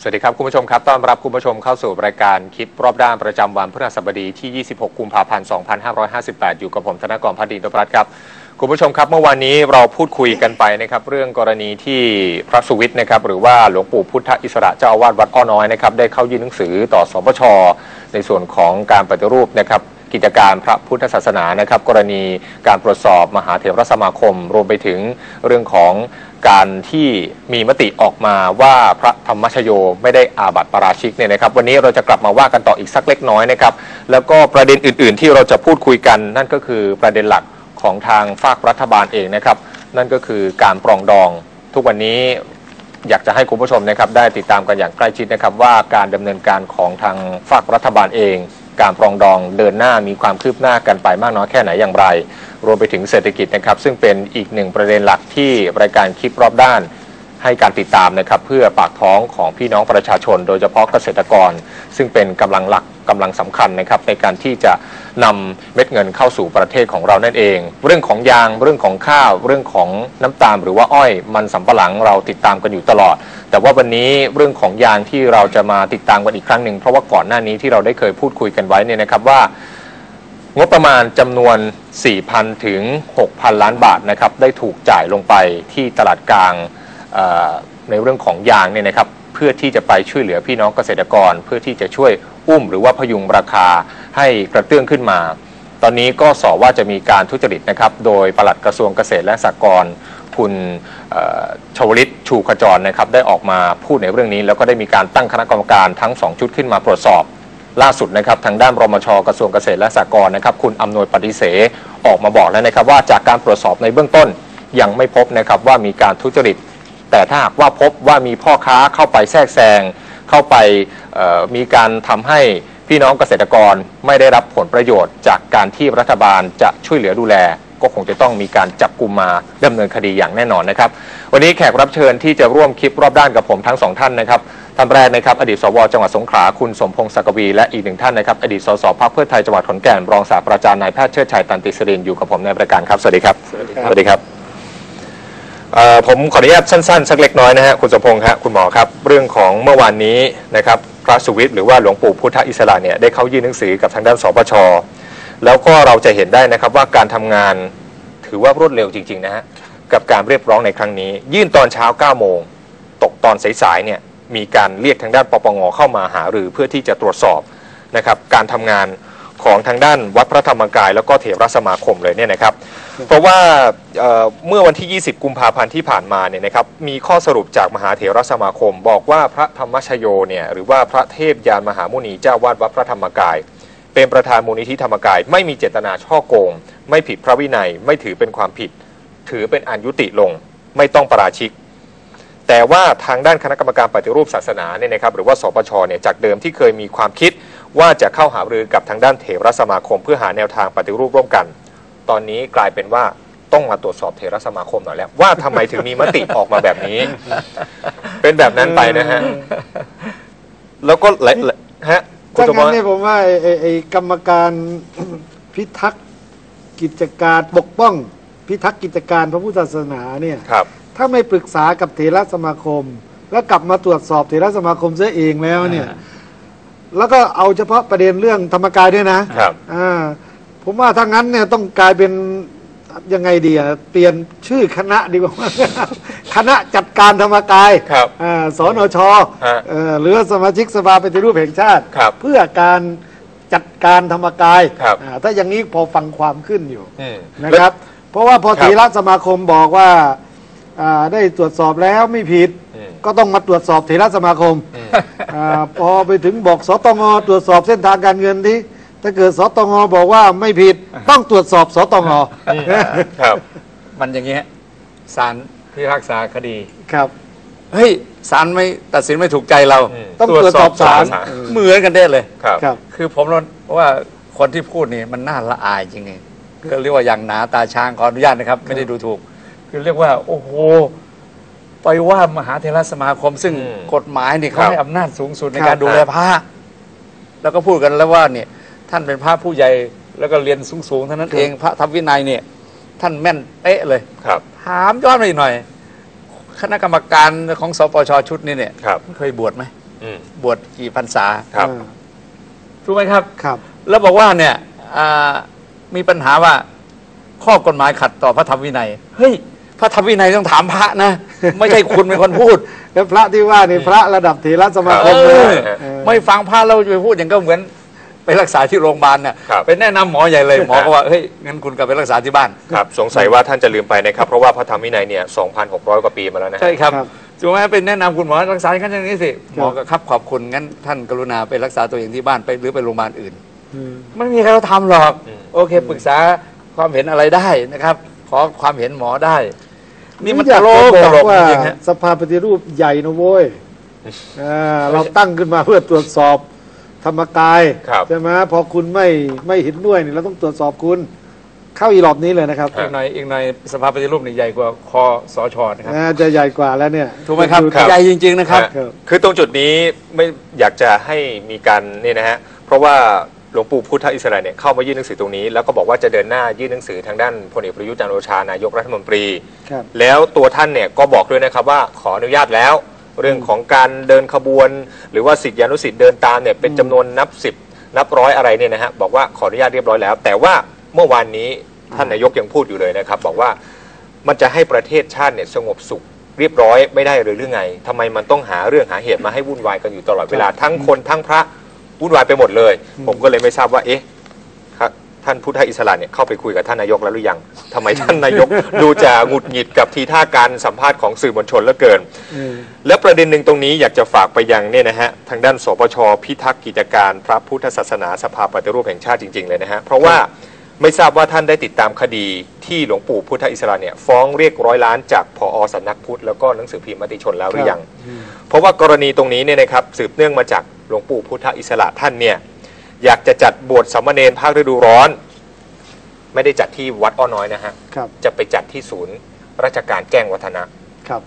สวัสดีครับ คุณผู้ชมครับ ต้อนรับคุณผู้ชมเข้าสู่รายการคิดรอบด้านประจำวันพฤหัสบดีที่ 26 กุมภาพันธ์ 2558 อยู่กับผมธนกรพัฒดินทรัตครับคุณผู้ชมครับเมื่อวานนี้เราพูดคุยกันไปนะครับเรื่องกรณีที่พระสุวิทย์นะครับหรือว่าหลวงปู่พุทธอิสระเจ้าอาวาสวัดอ้อน้อยนะครับได้เข้ายื่นหนังสือต่อสปชในส่วนของการปฏิรูปนะครับ กิจการพระพุทธศาสนานะครับ กรณีการตรวจสอบมหาเถรสมาคม รวมไปถึงเรื่องของการที่มีมติออกมาว่าพระธรรมชโยไม่ได้อาบัติปราชิกเนี่ยนะครับ วันนี้เราจะกลับมาว่ากันต่ออีกสักเล็กน้อยนะครับ แล้วก็ประเด็นอื่น ๆ ที่เราจะพูดคุยกันนั่นก็คือประเด็นหลักของทางฝากรัฐบาลเองนะครับ นั่นก็คือการปรองดอง ทุกวันนี้อยากจะให้คุณผู้ชมนะครับได้ติดตามกันอย่างใกล้ชิดนะครับว่าการดำเนินการของทางฝากรัฐบาลเอง การปรองดองเดินหน้ามีความคืบหน้ากันไปมากน้อยแค่ไหนอย่างไร รวมไปถึงเศรษฐกิจนะครับซึ่งเป็นอีกหนึ่งประเด็นหลักที่รายการคลิปรอบด้าน ให้การติดตามนะครับเพื่อปากท้องของพี่น้องประชาชน โดยเฉพาะเกษตรกร ซึ่งเป็นกำลังหลักกำลังสำคัญนะครับในการที่จะนำเม็ดเงินเข้าสู่ประเทศของเรานั่นเอง เรื่องของยางเรื่องของข้าว เรื่องของน้ำตาลหรือว่าอ้อยมันสำปะหลังเราติดตามกันอยู่ตลอด แต่ว่าวันนี้เรื่องของยางที่เราจะมาติดตามกันอีกครั้งหนึ่งเพราะว่าก่อนหน้านี้ที่เราได้เคยพูดคุยกันไว้เนี่ยนะครับว่างบประมาณจำนวน 4,000 ถึง 6,000 ล้านบาทนะครับได้ถูกจ่ายลงไปที่ตลาดกลาง ในเรื่องของยางเนี่ยนะครับเพื่อที่จะไปช่วยเหลือพี่น้องเกษตรกร เพื่อที่จะช่วยอุ้มหรือว่าพยุงราคาให้กระเตื้องขึ้นมา ตอนนี้ก็สอว่าจะมีการทุจริตนะครับ โดยปลัดกระทรวงเกษตรและสหกรณ์คุณชวลิตชูขจรนะครับได้ออกมาพูดในเรื่องนี้ แล้วก็ได้มีการตั้งคณะกรรมการทั้งสองชุดขึ้นมาตรวจสอบ ล่าสุดนะครับทางด้านรมชกระทรวงเกษตรและสหกรณ์นะครับคุณอำนวยปฏิเสออกมาบอกแล้วนะครับว่าจากการตรวจสอบในเบื้องต้นยังไม่พบนะครับว่ามีการทุจริต แต่ถ้าหากว่าพบว่ามีพ่อค้าเข้าไปแทรกแซงเข้าไปเอ่อมีการทำให้พี่น้องเกษตรกรไม่ได้รับผลประโยชน์ จากการที่รัฐบาลจะช่วยเหลือดูแล ก็คงจะต้องมีการจับกลุ่มมาดำเนินคดีอย่างแน่นอนนะครับ วันนี้แขกรับเชิญที่จะร่วมคลิปรอบด้านกับผมทั้งสองท่านนะครับท่านแรกนะครับอดีตสวจังหวัดสงขลาคุณสมพงศ์ศักวีและอีกหนึ่งท่านนะครับอดีตสสพรรคเพื่อไทยจังหวัดขอนแก่นรองศาสตราจารย์นายแพทย์เชิดชัยตันติสรินอยู่กับผมในรายการครับสวัสดีครับสวัสดีครับเอ่อ ผมขออนุญาตสั้นๆ สักเล็กน้อยนะฮะคุณสมพงศ์ครับคุณหมอครับเรื่องของเมื่อวานนี้นะครับพระสุวิทย์หรือว่าหลวงปู่พุทธอิสระเนี่ยได้เข้ายื่นหนังสือกับทางด้านสปชแล้วก็เราจะเห็นได้นะครับว่าการทำงานถือว่ารวดเร็วจริงๆนะฮะกับการเรียกร้องในครั้งนี้ ยื่นตอนเช้า9โมงตกตอนสายๆเนี่ยมีการเรียกทางด้านปปงเข้ามาหารือเพื่อที่จะตรวจสอบนะครับการทำงาน ของทางด้านวัดพระธรรมกาย แล้วก็เถรสมาคมเลยเนี่ยนะครับ เพราะว่าเอ่อเมื่อวันที่ 20 กุมภาพันธ์ที่ผ่านมาเนี่ยนะครับมีข้อสรุปจากมหาเถรสมาคม บอกว่าพระธรรมชโยเนี่ยหรือว่าพระเทพยานมหามุนีเจ้าวาดวัดพระธรรมกาย เป็นประธานมูลนิธิธรรมกาย ไม่มีเจตนาช่อโกง ไม่ผิดพระวินัย ไม่ถือเป็นความผิด ถือเป็นอันยุติลง ไม่ต้องประราชิก แต่ว่าทางด้านคณะกรรมการปฏิรูปศาสนาเนี่ยนะครับหรือว่าสปชเนี่ยจากเดิมที่เคยมีความคิด ว่าจะเข้าหารือกับทางด้านเถรสมาคม เพื่อหาแนวทางปฏิรูปร่วมกัน ตอนนี้กลายเป็นว่าต้องมาตรวจสอบเถรสมาคมหน่อยแล้ว ว่าทำไมถึงมีมติออกมาแบบนี้ เป็นแบบนั้นไปนะฮะแล้วก็หลายฮะคุณถ้าสมงั้นร เนี่ยผมว่าไอ้ไอ้ไอ้กรรมการ พิทักษ์กิจการปกป้อง พิทักษ์กิจการพระพุทธศาสนาเนี่ยครับ ถ้าไม่ปรึกษากับเถรสมาคม แล้วกลับมาตรวจสอบเถรสมาคมเสียเองแล้วเนี่ย แล้วก็เอาเฉพาะประเด็นเรื่องธรรมกายด้วยนะครับอ่าผมว่าถ้างั้นเนี่ยต้องกลายเป็นยังไงดีอะเปลี่ยนชื่อคณะดีกว่า คณะจัดการธรรมกายครับอ่าสนชฮะเอ่อหรือว่าสมาชิกสภาปฏิรูปแห่งชาติ ครับเพื่อการจัดการธรรมกายครับ อ่าถ้าอย่างนี้พอฟังความขึ้นอยู่ อืม นะครับ เพราะว่าพอครับเถีรสมาคมบอกว่า อ่าได้ตรวจสอบแล้วไม่ผิด อืม ก็ต้องมาตรวจสอบเถรสมาคมอืมอาพอไปถึงบอกสตงตรวจสอบเส้นทางการเงินที่ถ้าเกิดสตงบอกว่าไม่ผิดต้องตรวจสอบสตงครับ มันอย่างเงี้ยศาลพิพากษาคดี ครับ เฮ้ยศาลไม่ตัดสินไม่ถูกใจเราอืมต้องตรวจสอบศาล เหมือนกันได้เลย ครับครับ คือผมว่าคนที่พูดนี่มันน่าละอายจริงๆคือเรียกว่าอย่างหนาตาช้างขออนุญาตนะครับ ไม่ได้ดูถูก คือเรียกว่า โอ้โห ไปว่ามหาเทรสมาคม ซึ่งอืมกฎหมายนี่เขาครับให้อำนาจสูงสุดในครับการดูแลพระแล้วก็พูดกันแล้วว่าเนี่ย ท่านเป็นพระผู้ใหญ่แล้วก็เรียนสูงๆเท่านั้นเองพระธรรมวินัยเนี่ย ท่านแม่นเป๊ะเลย ครับถามย้อนไปอีกหน่อย คณะกรรมการของสปชชุดนี้เนี่ยครับเคยบวชไหมอืมบวชกี่พรรษาครับอ่าถูกไหมครับ ครับแล้วบอกว่าเนี่ยอ่ามีปัญหาว่าข้อกฎหมายขัดต่อพระธรรมวินัย เฮ้ย พระธรรมวินัยต้องถามพระนะ ไม่ใช่คุณเป็นคนพูด แล้วพระที่ว่านี่พระระดับเถรสมาคเอมนะอเออ ไม่ฟังพระเราจะไปพูดอย่างก็เหมือนไปรักษาที่โรงพยาบาลเนี่ยครับไปแนะนำหมอใหญ่เลยหมอก็ว่าเฮ้ยงั้นคุณกลับไปรักษาที่บ้าน ครับสงสัยว่าท่านจะลืมไปนะครับ เพราะว่าพระธรรมวินัยเนี่ย 2,600 กว่าปีมาแล้วนะ ใช่ครับครับถูกไหมเป็นแนะนำคุณหมอรักษาอย่างนั้นอย่างนี้สิหมอก็ครับขอบคุณงั้นท่านกรุณาไปรักษาตัวเองที่บ้านไปหรือไปโรงพยาบาลอื่น อืม ไม่มีใครเขาทำหรอก อืม โอเคปรึกษาความเห็นอะไรได้นะครับ ขอความเห็นหมอได้ นี่มันอยาตกลจะกบตอกลกว่าจริงๆฮะ สภาปฏิรูปใหญ่นะโว้ยอ่าเราตั้งขึ้นมาเพื่อตรวจสอบธรรมกายครับ ใช่ไหมพอคุณไม่ไม่เห็นด้วยนี่เราต้องตรวจสอบคุณ เข้าอีรอบนี้เลยนะครับครัอีบกหน่อยอีกหน่อยสภาปฏิรูปนี่ใหญ่กว่าคอสชนะครับอ่าจะใหญ่กว่าแล้วเนี่ย ถูกไหมครับดูครับ ใหญ่จริง ๆนะครับครับ คือตรงจุดนี้ไม่อยากจะให้มีการนี่นะฮะ เพราะว่า หลวงปู่พุทธอิสระเนี่ยเข้ามายื่นหนังสือตรงนี้ แล้วก็บอกว่าจะเดินหน้ายื่นหนังสือทางด้านพลเอกประยุทธ์จันทร์โอชานายกรัฐมนตรี ครับ แล้วตัวท่านเนี่ยก็บอกด้วยนะครับว่าขออนุญาตแล้ว เรื่องของการเดินขบวน หรือว่าสิทธิอนุสิทธิ์เดินตามเนี่ยเป็นจำนวนนับสิบนับร้อยอะไรเนี่ยนะฮะบอกว่าขออนุญาตเรียบร้อยแล้ว แต่ว่าเมื่อวานนี้ท่านนายกยังพูดอยู่เลยนะครับ บอกว่ามันจะให้ประเทศชาติเนี่ยสงบสุขเรียบร้อยไม่ได้เลยหรือไงทำไมมันต้องหาเรื่องหาเหตุมาให้วุ่นวายกันอยู่ตลอดเวลาทั้งคนทั้งพระ วุ่นวายไปหมดเลย ผมก็เลยไม่ทราบว่าเอ๊ะครับท่านพุทธอิสระเนี่ยเข้าไปคุยกับท่านนายกแล้วหรือยังทำไมท่านนายก ดูจะหงุดหงิดกับทีท่าการสัมภาษณ์ของสื่อมวลชนเหลือเกินเออและประเด็นหนึ่งตรงนี้อยากจะฝากไปยังเนี่ยนะฮะทางด้านสปชพิทักษ์กิจการพระพุทธศาสนาสภาปฏิรูปแห่งชาติจริงๆเลยนะฮะเพราะว่าไม่ทราบว่าท่านได้ติดตามคดีที่หลวงปู่พุทธอิสระเนี่ยฟ้องเรียกร้อยล้านจากผอสำนักพุทธแล้วก็หนังสือพิมพ์มติชนแล้วหรือยัง เพราะว่ากรณีตรงนี้เนี่ยนะครับสืบเนื่องมาจาก หลวงปู่พุทธอิสระท่านเนี่ยอยากจะจัดบวชสามเณรภาคฤดูร้อน ไม่ได้จัดที่วัดอ้อน้อยนะฮะครับจะไปจัดที่ศูนย์ราชการแจ้งวัฒนะครับ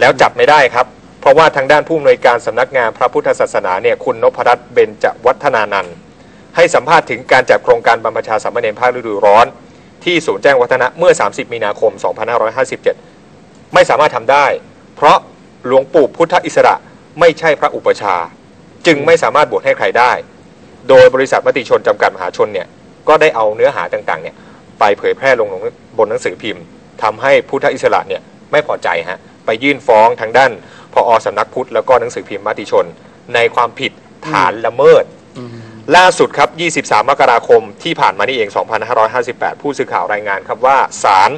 แล้วจับไม่ได้ครับ เพราะว่าทางด้านผู้อำนวยการสำนักงานพระพุทธศาสนาเนี่ยคุณนพรัตน์เบญจวัฒนานันท์ให้สัมภาษณ์ถึงการจัดโครงการบรรพชาสามเณรภาคฤดูร้อน ที่ศูนย์แจ้งวัฒนะเมื่อ 30 มีนาคม 2557 ไม่สามารถทำได้ เพราะหลวงปู่พุทธอิสระไม่ใช่พระอุปชฌาย์ จึงไม่สามารถบวชให้ใครได้ โดยบริษัทมติชนจำกัดมหาชนเนี่ยก็ได้เอาเนื้อหาต่างๆเนี่ยไปเผยแพร่ลงบนหนังสือพิมพ์ทำให้พุทธอิสระเนี่ยไม่พอใจฮะไปยื่นฟ้องทางด้านพอสำนักพุทธแล้วก็หนังสือพิมพ์มติชน ในความผิดฐานละเมิด ล่าสุดครับ 23 มกราคมที่ผ่านมานี่เอง 2558 ผู้สื่อข่าวรายงานครับว่าศาล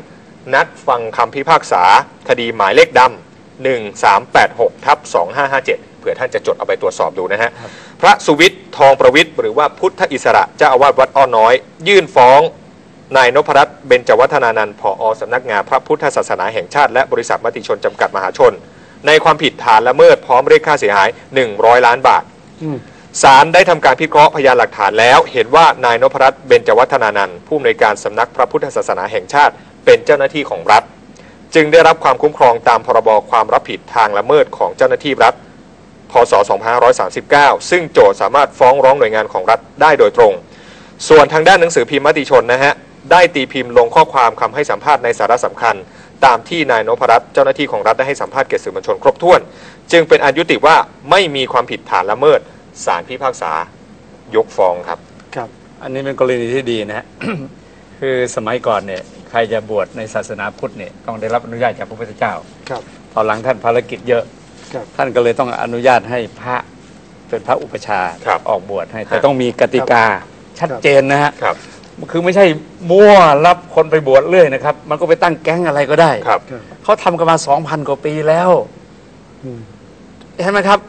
นัดฟังคำพิพากษา คดีหมายเลขดำ 1386ทับ2557 เผื่อท่านจะจดเอาไปตรวจสอบดูนะฮะ พระสุวิทย์ทองประวิทย์หรือว่าพุทธอิสระเจ้าอาวาสวัดอ้อน้อย ยื่นฟ้องนายนพรัตน์เบญจวัฒนานันท์ผอสำนักงานพระพุทธศาสนาแห่งชาติ และบริษัทมติชนจำกัดมหาชน ในความผิดฐานละเมิดพร้อมเรียกค่าเสียหาย 100 ล้านบาทอืมศาลได้ทำการพิเคราะห์พยานหลักฐานแล้ว เห็นว่านายนพรัตน์เบญจวัฒนานันท์ผู้อำนวยการสำนักพระพุทธศาสนาแห่งชาติ เป็นเจ้าหน้าที่ของรัฐ จึงได้รับความคุ้มครองตามพรบความรับผิดทางละเมิดของเจ้าหน้าที่รัฐ พศ 2539 ซึ่งโจทย์สามารถฟ้องร้องหน่วยงานของรัฐได้โดยตรง ส่วนทางด้านหนังสือพิมพ์มติชนนะฮะ ได้ตีพิมพ์ลงข้อความคำให้สัมภาษณ์ในสาระสำคัญ ตามที่นายนพรัตน์เจ้าหน้าที่ของรัฐได้ให้สัมภาษณ์แก่สื่อมวลชนครบถ้วน จึงเป็นอันยุติว่าไม่มีความผิดฐานละเมิดศาลพิพากษายกฟ้องครับ ครับ อันนี้เป็นกรณีที่ดีนะฮะ คือสมัยก่อนเนี่ย ใครจะบวชในศาสนาพุทธเนี่ยต้องได้รับอนุญาตจากพระพุทธเจ้าครับตอนหลังท่านภารกิจเยอะครับ ท่านก็เลยต้องอนุญาตให้พระเป็นพระอุปชฌาย์ครับออกบวชให้ แต่ครับต้องมีกติกาชัดเจนนะฮะครับคือไม่ใช่มั่วรับคนไปบวชเรื่อยนะครับ มันก็ไปตั้งแก๊งอะไรก็ได้ครับครับเขาทำกันมาสองพันกว่าปีแล้วอืมเห็นไหมครับ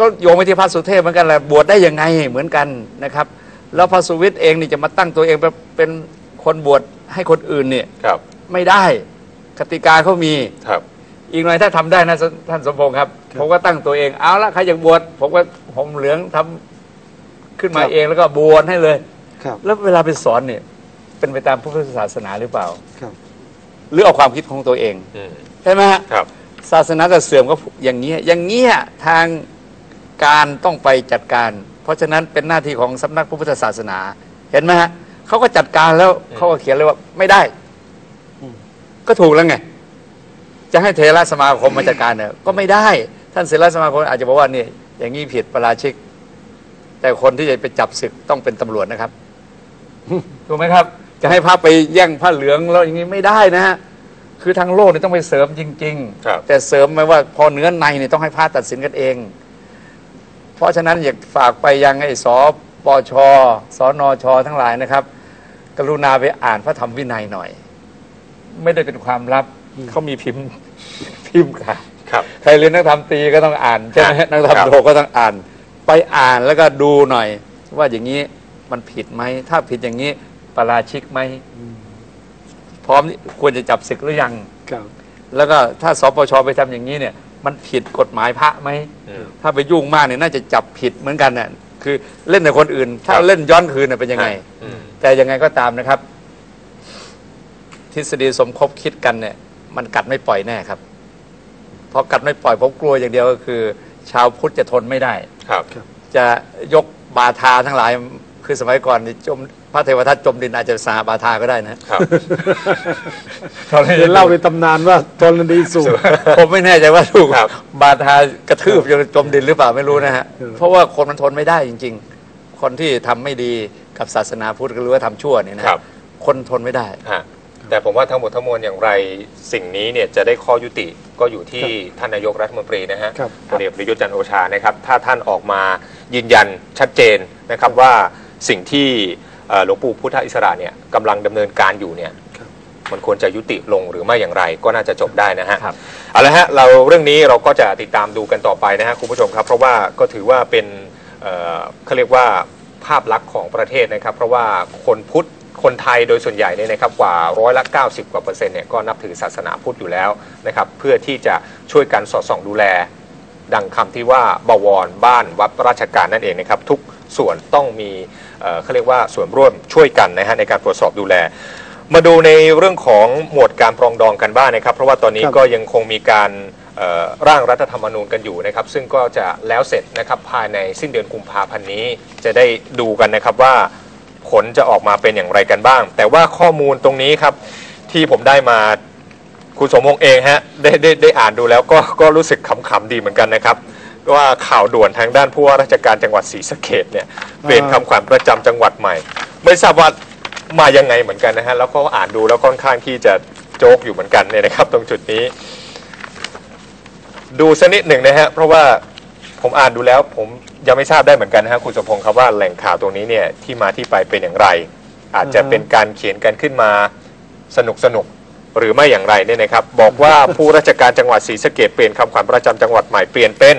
ก็โยงไปที่พระสุเทพเหมือนกันแหละบวชได้ยังไงเหมือนกันนะครับ แล้วพระสุวิทย์เองนี่จะมาตั้งตัวเองเป็นเป็น คนบวชให้คนอื่นเนี่ยครับ ไม่ได้กติกาเขามีครับ อีกหน่อยถ้าทำได้นะสท่านสมพงษ์ครับ ผมก็ตั้งตัวเองเอาละใครอยากบวชผมก็ผมเหลืองทำขึ้นมาเองแล้วก็บวชให้เลยครับ แล้วเวลาไปสอนเนี่ย เป็นไปตามพระพุทธศาสนาหรือเปล่าครับ หรือเอาความคิดของตัวเองอืมใช่ไหมฮะครับ ศาสนาจะเสื่อมก็อย่างนี้ยอย่างเงี้ยทางการต้องไปจัดการ เพราะฉะนั้นเป็นหน้าที่ของสำนักพระพุทธศาสนา เห็นไหมฮะ เขาก็จัดการแล้วเขาก็เขียนเลยว่าไม่ได้อืมก็ถูกแล้วไง จะให้เทระสมาคมมาจัดการเนี่ยก็ไม่ได้ ท่านเสรสมาคมอาจจะบอกว่านี่อย่างนี้ผิดประราชิก แต่คนที่จะไปจับศึกต้องเป็นตำรวจนะครับถูกไหมครับ จะให้พระไปแย่งผ้าเหลืองแล้วอย่างนี้ไม่ได้นะฮะคือทางโลกเนี่ยต้องไปเสริมจริงครับๆแต่เสริมหมายว่าพอเนื้อในเนี่ยต้องให้พระตัดสินกันเอง เพราะฉะนั้นอยากฝากไปยังไอ้ส ปชสนชทั้งหลายนะครับ กรุณาไปอ่านพระธรรมวินัยหน่อย ไม่ได้เป็นความลับเขามีพิมพ์พิมพ์ค่ะครับใครเรียนนักธรรมตรีก็ต้องอ่านใช่ไหมครับนักธรรมครับโทก็ต้องอ่าน ไปอ่านแล้วก็ดูหน่อย ว่าอย่างนี้มันผิดไหมถ้าผิดอย่างนี้ปาราชิกไหมพร้อมควรจะจับศึกหรือยังครับแล้วก็ถ้าสปชไปทำอย่างนี้เนี่ย มันผิดกฎหมายพระไหมอืมถ้าไปยุ่งมากเนี่ยน่าจะจับผิดเหมือนกันน่ะ คือเล่นในคนอื่น ถ้าครับเล่นย้อนคืนน่ะเป็นยังไง อืม แต่ยังไงก็ตามนะครับ ทฤษฎีสมคบคิดกันเนี่ย มันกัดไม่ปล่อยแน่ครับเพราะกัดไม่ปล่อยผมกลัวอย่างเดียวก็คือ ชาวพุทธจะทนไม่ได้ ครับ จะยกบาทาทั้งหลาย คือสมัยก่อนนี่จม พระเทวทัตจมดินอาจจะสาบาทาก็ได้นะครับ เดี๋ยวเล่าเป็นตำนานว่าตนดีสูงผมไม่แน่ใจว่าถูกครับ บาทากระทืบจนจมดินหรือเปล่าไม่รู้นะฮะเออเพราะว่าคนมันทนไม่ได้จริง ๆ คนที่ทำไม่ดีกับศาสนาพุทธหรือว่าทำชั่วเนี่ยนะครับ คนทนไม่ได้ฮะแต่ผมว่าทั้งหมดทั้งมวลอย่างไรสิ่งนี้เนี่ยจะได้ข้อยุติก็อยู่ที่ท่านนายกรัฐมนตรีนะฮะครับพลเอกประยุทธ์จันทร์โอชานะครับ ถ้าท่านออกมายืนยันชัดเจนนะครับว่าสิ่งที่เอ่อ หลวงปู่พุทธอิสระเนี่ยกำลังดำเนินการอยู่เนี่ยครับมันควรจะยุติลงหรือไม่อย่างไรก็น่าจะจบได้นะฮะครับเอาละฮะเราเรื่องนี้เราก็จะติดตามดูกันต่อไปนะฮะคุณผู้ชมครับเพราะว่าก็ถือว่าเป็นเอ่อเขาเรียกว่าภาพลักษณ์ของประเทศนะครับ เพราะว่าคนพุทธคนไทยโดยส่วนใหญ่เนี่ยนะครับกว่าร้อยละ 90 กว่าเปอร์เซ็นต์เนี่ยก็นับถือศาสนาพุทธอยู่แล้วนะครับเพื่อที่จะช่วยกันสอดส่องดูแล ดังคำที่ว่าบวรบ้านวัดราชการนั่นเองนะครับทุก ส่วนต้องมีเอ่อเขาเรียกว่าส่วนร่วมช่วยกันนะฮะในการตรวจสอบดูแล มาดูในเรื่องของหมวดการปรองดองกันบ้างนะครับ เพราะว่าตอนนี้ครับก็ยังคงมีการเอ่อร่างรัฐธรรมนูญกันอยู่นะครับ ซึ่งก็จะแล้วเสร็จนะครับภายในสิ้นเดือนกุมภาพันธ์นี้ จะได้ดูกันนะครับว่าผลจะออกมาเป็นอย่างไรกันบ้าง แต่ว่าข้อมูลตรงนี้ครับที่ผมได้มาคุณสมพงษ์เองฮะได้ได้ได้อ่านดูแล้วก็ก็รู้สึกขำๆดีเหมือนกันนะครับ ว่าข่าวด่วนทางด้านผู้ว่าราชการจังหวัดศรีสะเกดเนี่ยเปลี่ยนคำขวัญประจำจังหวัดใหม่ ไม่ทราบว่ามายังไงเหมือนกันนะฮะแล้วก็อ่านดูแล้วค่อนข้างที่จะโจ๊กอยู่เหมือนกันเนี่ยนะครับ ตรงจุดนี้ ดูสักนิดหนึ่งนะฮะเพราะว่าผมอ่านดูแล้วผมยังไม่ทราบได้เหมือนกันนะฮะคุณสมพงศ์ครับว่าแหล่งข่าวตรงนี้เนี่ยที่มาที่ไปเป็นอย่างไร อาจจะอือฮะเป็นการเขียนกันขึ้นมาสนุกสนุกๆหรือไม่อย่างไรเนี่ยนะครับ บอกว่าผู้ราชการจังหวัดศรีสะเกดเปลี่ยนคำขวัญประจำจังหวัดใหม่เปลี่ยนเป็น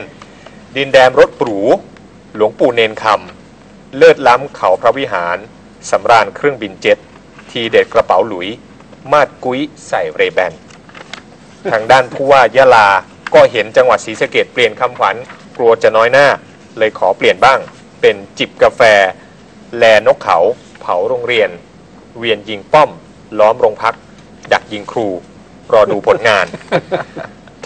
ดินแดนรถหรูหลวงปู่เนนคำ เลิศล้ำเขาพระวิหาร สำราญเครื่องบินเจ็ต ทีเด็ดกระเป๋าหลุย มาดกุ้ยใส่เรแบน ทางด้านผู้ว่ายะลา ก็เห็นจังหวัดศรีสะเกดเปลี่ยนคำขวัญกลัวจะน้อยหน้า เลยขอเปลี่ยนบ้าง เป็นจิบกาแฟ แลนกเขา เผาโรงเรียน เวียนยิงป้อม ล้อมโรงพัก ดักยิงครู รอดูผลงาน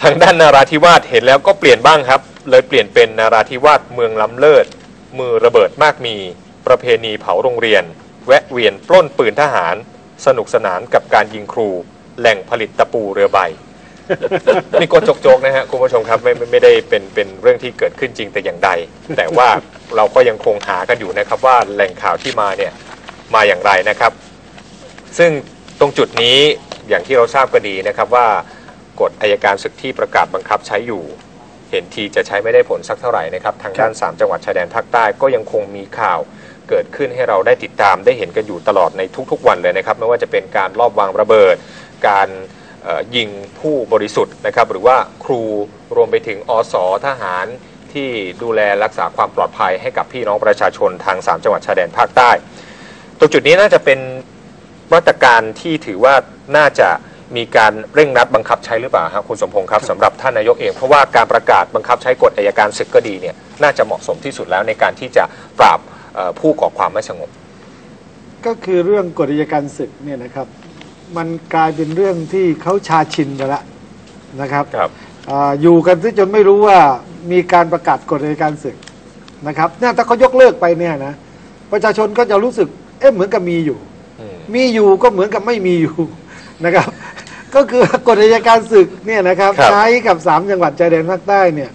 ทางด้านนาราธิวาสเห็นแล้วก็เปลี่ยนบ้างครับ เลยเปลี่ยนเป็นนาราธิวาสเมืองล้ำเลิศ มือระเบิดมากมี ประเพณีเผาโรงเรียน แวะเวียนปล้นปืนทหาร สนุกสนานกับการยิงครู แหล่งผลิตตะปูเรือใบนี่ก็จกๆนะฮะคุณผู้ชมครับไม่ไม่ได้เป็นเป็นเรื่องที่เกิดขึ้นจริงแต่อย่างใด แต่ว่าเราก็ยังคงหากันอยู่นะครับว่าแหล่งข่าวที่มาเนี่ยมาอย่างไรนะครับ ซึ่งตรงจุดนี้อย่างที่เราทราบกันดีนะครับว่ากฎอายการศึกที่ประกาศบังคับใช้อยู่ เห็นทีจะใช้ไม่ได้ผลสักเท่าไหร่นะครับทางด้าน 3 จังหวัดชายแดนภาคใต้ก็ยังคงมีข่าวเกิดขึ้นให้เราได้ติดตามได้เห็นกันอยู่ตลอดในทุกๆวันเลยนะครับไม่ว่าจะเป็นการลอบวางระเบิด การเอ่อยิงผู้บริสุทธิ์นะครับหรือว่าครูรวมไปถึงอสทหารที่ดูแลรักษาความปลอดภัยให้กับพี่น้องประชาชนทาง 3 จังหวัดชายแดนภาคใต้ ตรงจุดนี้น่าจะเป็นมาตรการที่ถือว่าน่าจะ มีการเร่งรัดบังคับใช้หรือเปล่าครับคุณสมพงศ์ครับสำหรับท่านนายกเอง เพราะว่าการประกาศบังคับใช้กฎอัยการศึกก็ดีเนี่ยน่าจะเหมาะสมที่สุดแล้วในการที่จะปราบเอ่อผู้ก่อความไม่สงบ ก็คือเรื่องกฎอัยการศึกเนี่ยนะครับ มันกลายเป็นเรื่องที่เขาชาชินไปแล้วนะครับครับอาอยู่กันซะจนไม่รู้ว่ามีการประกาศกฎอัยการศึกนะครับเนี่ยถ้าเขายกเลิกไปเนี่ยนะประชาชนก็จะรู้สึกเอ๊ะเหมือนกับมีอยู่อืมมีอยู่ก็เหมือนกับไม่มีอยู่นะครับ ก็คือกฎอัยการศึกเนี่ยนะครับครับใช้กับสามจังหวัดชายแดนภาคใต้เนี่ย